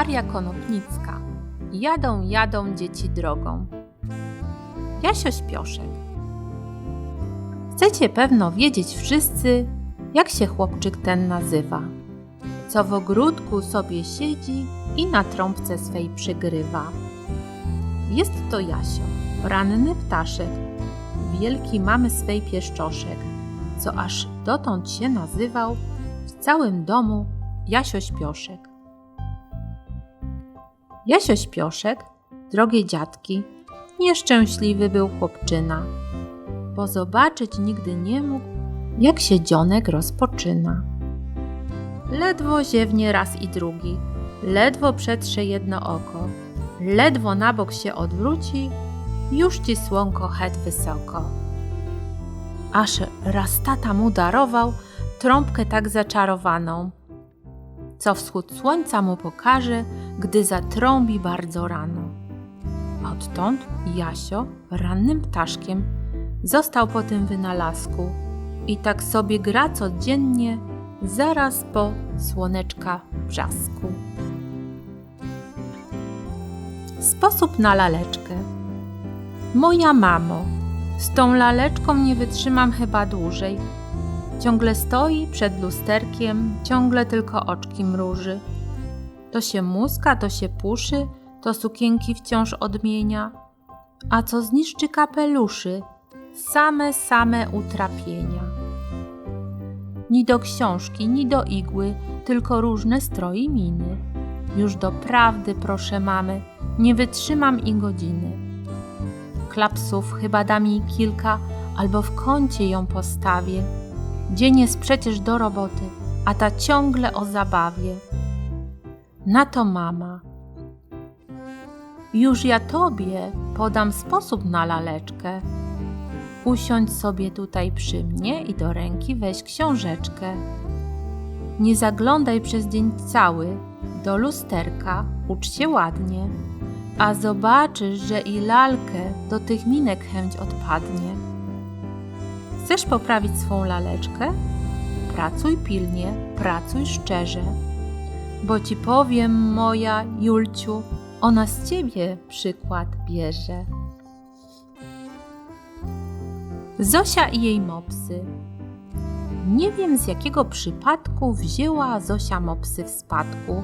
Konopnicka. Jadą, jadą dzieci drogą. Jasio Śpioszek. Chcecie pewno wiedzieć wszyscy, jak się chłopczyk ten nazywa. Co w ogródku sobie siedzi i na trąbce swej przygrywa. Jest to Jasio, ranny ptaszek, wielki mamy swej pieszczoszek, co aż dotąd się nazywał w całym domu Jasio Śpioszek. Jasio Śpioszek, drogie dziadki, nieszczęśliwy był chłopczyna, bo zobaczyć nigdy nie mógł, jak się dzionek rozpoczyna. Ledwo ziewnie raz i drugi, ledwo przetrze jedno oko, ledwo na bok się odwróci, już ci słonko het wysoko. Aż raz tata mu darował trąbkę tak zaczarowaną, co wschód słońca mu pokaże, gdy zatrąbi bardzo rano. Odtąd Jasio rannym ptaszkiem został po tym wynalazku i tak sobie gra codziennie zaraz po słoneczka brzasku. Sposób na laleczkę. Moja mamo, z tą laleczką nie wytrzymam chyba dłużej. Ciągle stoi przed lusterkiem, ciągle tylko oczki mruży. To się muska, to się puszy, to sukienki wciąż odmienia. A co zniszczy kapeluszy? Same, same utrapienia. Ni do książki, ni do igły, tylko różne stroi miny. Już doprawdy, proszę mamy, nie wytrzymam i godziny. Klapsów chyba da mi kilka, albo w kącie ją postawię. Dzień jest przecież do roboty, a ta ciągle o zabawie. Na to mama. Już ja tobie podam sposób na laleczkę. Usiądź sobie tutaj przy mnie i do ręki weź książeczkę. Nie zaglądaj przez dzień cały do lusterka, ucz się ładnie, a zobaczysz, że i lalkę do tych minek chęć odpadnie. Chcesz poprawić swą laleczkę? Pracuj pilnie, pracuj szczerze, bo ci powiem, moja Julciu, ona z ciebie przykład bierze. Zosia i jej mopsy. Nie wiem z jakiego przypadku wzięła Zosia mopsy w spadku.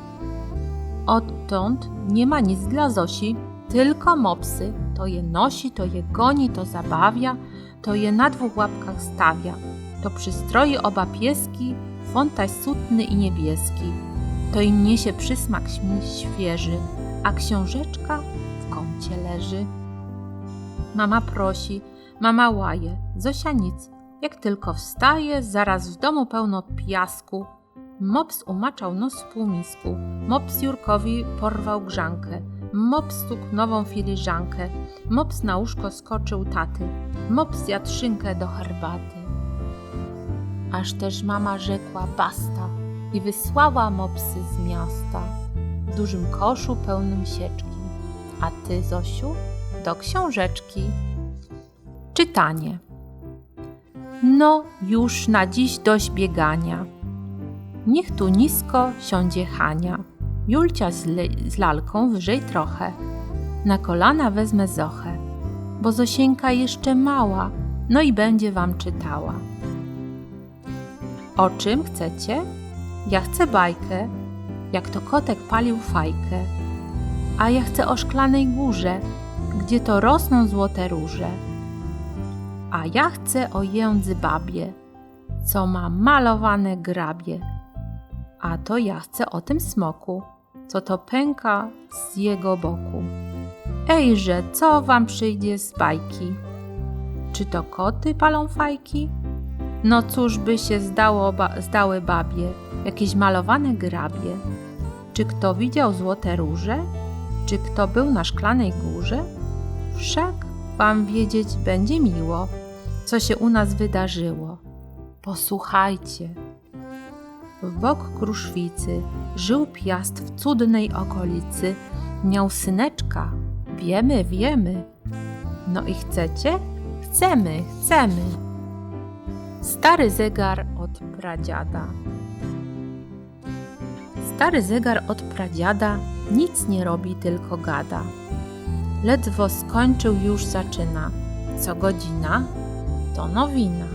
Odtąd nie ma nic dla Zosi, tylko mopsy. To je nosi, to je goni, to zabawia, to je na dwóch łapkach stawia. To przystroi oba pieski, fontaś sutny i niebieski. To im niesie przysmak świeży, a książeczka w kącie leży. Mama prosi, mama łaje, Zosia nic. Jak tylko wstaje, zaraz w domu pełno piasku. Mops umaczał nos w półmisku, mops Jurkowi porwał grzankę, mops stukł nową filiżankę, mops na łóżko skoczył taty, mops jadł szynkę do herbaty. Aż też mama rzekła basta i wysłała mopsy z miasta w dużym koszu pełnym sieczki. A ty, Zosiu, do książeczki. Czytanie. No, już na dziś dość biegania. Niech tu nisko siądzie Hania. Julcia z, z lalką wyżej trochę. Na kolana wezmę Zochę, bo Zosieńka jeszcze mała, no i będzie wam czytała. O czym chcecie? Ja chcę bajkę, jak to kotek palił fajkę. A ja chcę o szklanej górze, gdzie to rosną złote róże. A ja chcę o jędzy babie, co ma malowane grabie. A to ja chcę o tym smoku, co to pęka z jego boku. Ejże, co wam przyjdzie z bajki? Czy to koty palą fajki? No cóż by się zdało ba zdały babie, jakieś malowane grabie? Czy kto widział złote róże? Czy kto był na szklanej górze? Wszak wam wiedzieć będzie miło, co się u nas wydarzyło. Posłuchajcie. W bok kruszwicy żył piast w cudnej okolicy. Miał syneczka. Wiemy, wiemy. No i chcecie? Chcemy, chcemy. Stary zegar od pradziada. Stary zegar od pradziada Nic nie robi, tylko gada. Ledwo skończył, już zaczyna. Co godzina, to nowina.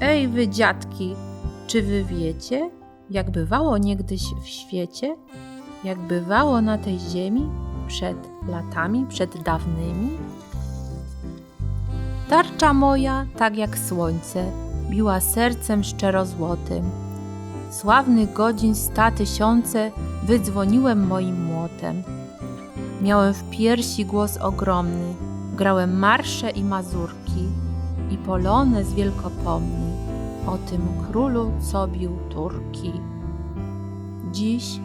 Ej, wy dziadki, czy wy wiecie, jak bywało niegdyś w świecie? Jak bywało na tej ziemi przed latami, przed dawnymi? Tarcza moja, tak jak słońce, biła sercem szczerozłotym. Sławnych godzin sta tysiące wydzwoniłem moim młotem. Miałem w piersi głos ogromny, grałem marsze i mazurki i polonez wielkopomny o tym królu, co bił Turki. Dziś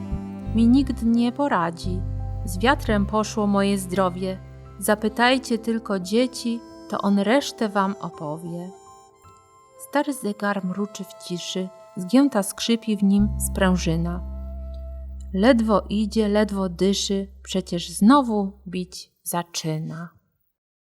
mi nikt nie poradzi, z wiatrem poszło moje zdrowie. Zapytajcie tylko dzieci, to on resztę wam opowie. Stary zegar mruczy w ciszy, zgięta skrzypi w nim sprężyna. Ledwo idzie, ledwo dyszy, przecież znowu bić zaczyna.